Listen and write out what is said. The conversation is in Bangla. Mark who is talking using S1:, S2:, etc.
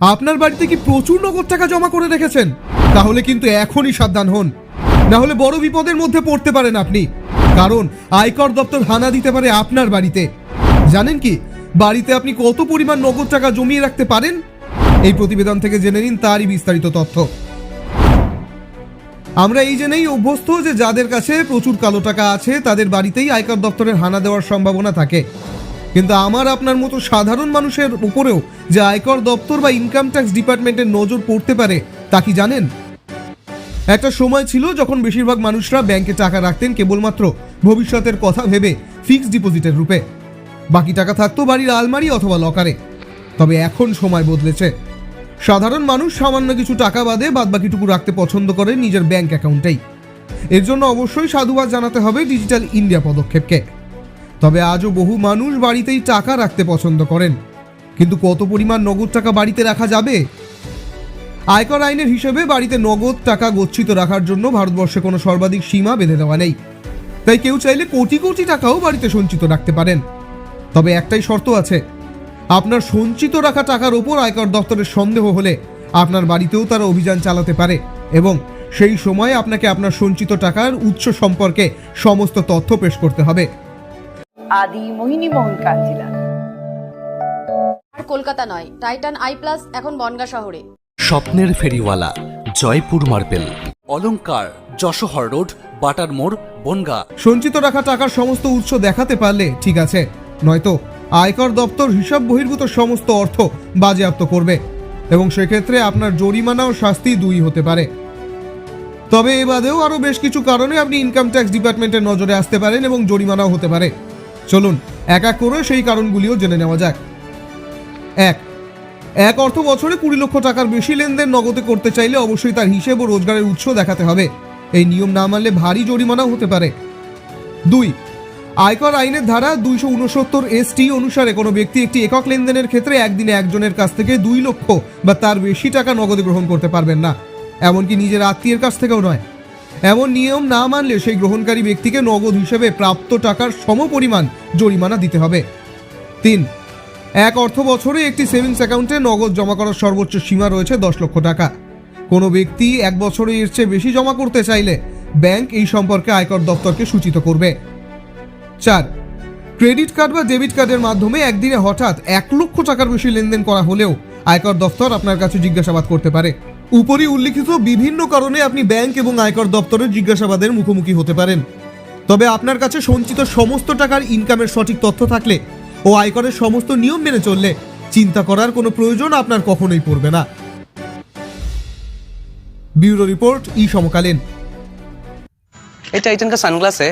S1: আপনার বাড়িতে কি প্রচুর নগদ টাকা জমা করে রেখেছেন? তাহলে কিন্তু এখনই সাবধান হন। না হলে বড় বিপদের মধ্যে পড়তে পারেন আপনি। কারণ আয়কর দপ্তর হানা দিতে পারে আপনার বাড়িতে। জানেন কি, বাড়িতে আপনি কত পরিমাণ নগদ টাকা জমিয়ে রাখতে পারেন? এই প্রতিবেদন থেকে জেনে নিন তারই বিস্তারিত তথ্য। আমরা এই জেনেই অভ্যস্ত যে যাদের কাছে প্রচুর কালো টাকা আছে, তাদের বাড়িতেই আয়কর দপ্তরের হানা দেওয়ার সম্ভাবনা থাকে। কিন্তু আমার আপনার মতো সাধারণ মানুষের উপরেও যে আয়কর দপ্তর বা ইনকাম ট্যাক্স ডিপার্টমেন্টের নজর পড়তে পারে, তা কি জানেন? একটা সময় ছিল যখন বেশিরভাগ মানুষরা ব্যাংকে টাকা রাখতেন কেবলমাত্র ভবিষ্যতের কথা ভেবে ফিক্সড ডিপোজিটের রূপে। বাকি টাকা থাকতো বাড়ির আলমারি অথবা লকারে তবে এখন সময় বদলেছে। সাধারণ মানুষ সামান্য কিছু টাকা বাদে বাদবাকিটুকু রাখতে পছন্দ করে নিজের ব্যাংক অ্যাকাউন্টেই এর জন্য অবশ্যই সাধুবাদ জানাতে হবে ডিজিটাল ইন্ডিয়া পদক্ষেপকে। তবে আজও বহু মানুষ বাড়িতেই টাকা রাখতে পছন্দ করেন। কিন্তু কত পরিমাণ নগদ টাকা বাড়িতে রাখা যাবে? আয়কর আইনের হিসেবে বাড়িতে নগদ টাকা গচ্ছিত রাখার জন্য ভারতবর্ষে কোনো সর্বাধিক সীমা বেঁধে দেওয়া নেই। তাই কেউ চাইলে কোটি কোটি টাকাও বাড়িতে সঞ্চিত রাখতে পারেন। তবে একটাই শর্ত আছে, আপনার সঞ্চিত রাখা টাকার ওপর আয়কর দপ্তরের সন্দেহ হলে আপনার বাড়িতেও তারা অভিযান চালাতে পারে এবং সেই সময় আপনাকে আপনার সঞ্চিত টাকার উৎস সম্পর্কে সমস্ত তথ্য পেশ করতে হবে।
S2: আদি মোহিনী মোহন কাঞ্জিলা
S3: আর কলকাতা নয় টাইটান আই প্লাস এখন বনগা শহরে।
S4: স্বপ্নের ফেরিওয়ালা জয়পুর মার্বেল। অলংকার যশোহর রোড বাটার মোড় বনগা।
S1: সঞ্চিত রাখা টাকার সমস্ত উৎস দেখাতে পারলে ঠিক আছে নয়তো আয়কর দপ্তর হিসাব বহির্ভূত সমস্ত অর্থ বাজেয়াপ্ত করবে এবং সেক্ষেত্রে আপনার জরিমানা ও শাস্তি দুই হতে পারে। তবে এ বাদেও আরও বেশ কিছু কারণে আপনি ইনকাম ট্যাক্স ডিপার্টমেন্টের নজরে আসতে পারেন এবং জরিমানাও হতে পারে। চলুন, এক এক করে সেই কারণগুলিও জেনে নেওয়া যাক। এক এক অর্থ বছরে কুড়ি লক্ষ টাকার বেশি লেনদেন নগদে করতে চাইলে অবশ্যই তার হিসেব ও রোজগারের উৎস দেখাতে হবে। এই নিয়ম না মানলে ভারী জরিমানাও হতে পারে। দুই, আয়কর আইনের ধারা দুইশো উনসত্তর এসটি অনুসারে কোনো ব্যক্তি একটি একক লেনদেনের ক্ষেত্রে একদিনে একজনের কাছ থেকে দুই লক্ষ বা তার বেশি টাকা নগদে গ্রহণ করতে পারবেন না। এমনকি নিজের আত্মীয়ের কাছ থেকেও নয়। এমন নিয়ম না মানলে সেই গ্রহণকারী ব্যক্তিকে নগদ হিসেবে প্রাপ্ত টাকার সমপরিমাণ জরিমানা দিতে হবে। তিন, এক অর্থ বছরে একটি সেভিংস অ্যাকাউন্টে নগদ জমা করার সর্বোচ্চ সীমা রয়েছে দশ লক্ষ টাকা। কোনো ব্যক্তি এক বছরে এর চেয়ে বেশি জমা করতে চাইলে ব্যাংক এই সম্পর্কে আয়কর দপ্তরকে সূচিত করবে। চার, ক্রেডিট কার্ড বা ডেবিট কার্ডের মাধ্যমে একদিনে হঠাৎ এক লক্ষ টাকার বেশি লেনদেন করা হলেও আয়কর দপ্তর আপনার কাছে জিজ্ঞাসাবাদ করতে পারে। উপরি উল্লিখিত বিভিন্ন কারণে আপনি ব্যাংক এবং আয়কর দপ্তরের জিজ্ঞাসাবাদের মুখোমুখি হতে পারেন তবে আপনার কাছে সঞ্চিত সমস্ত টাকার ইনকামের সঠিক তথ্য থাকলে ও আয়করের সমস্ত নিয়ম মেনে চললে চিন্তা করার কোনো প্রয়োজন আপনার কখনোই পড়বে না ब्यूरो रिपोर्ट ई समकालीन
S5: ये टाइटन का सनग्लास है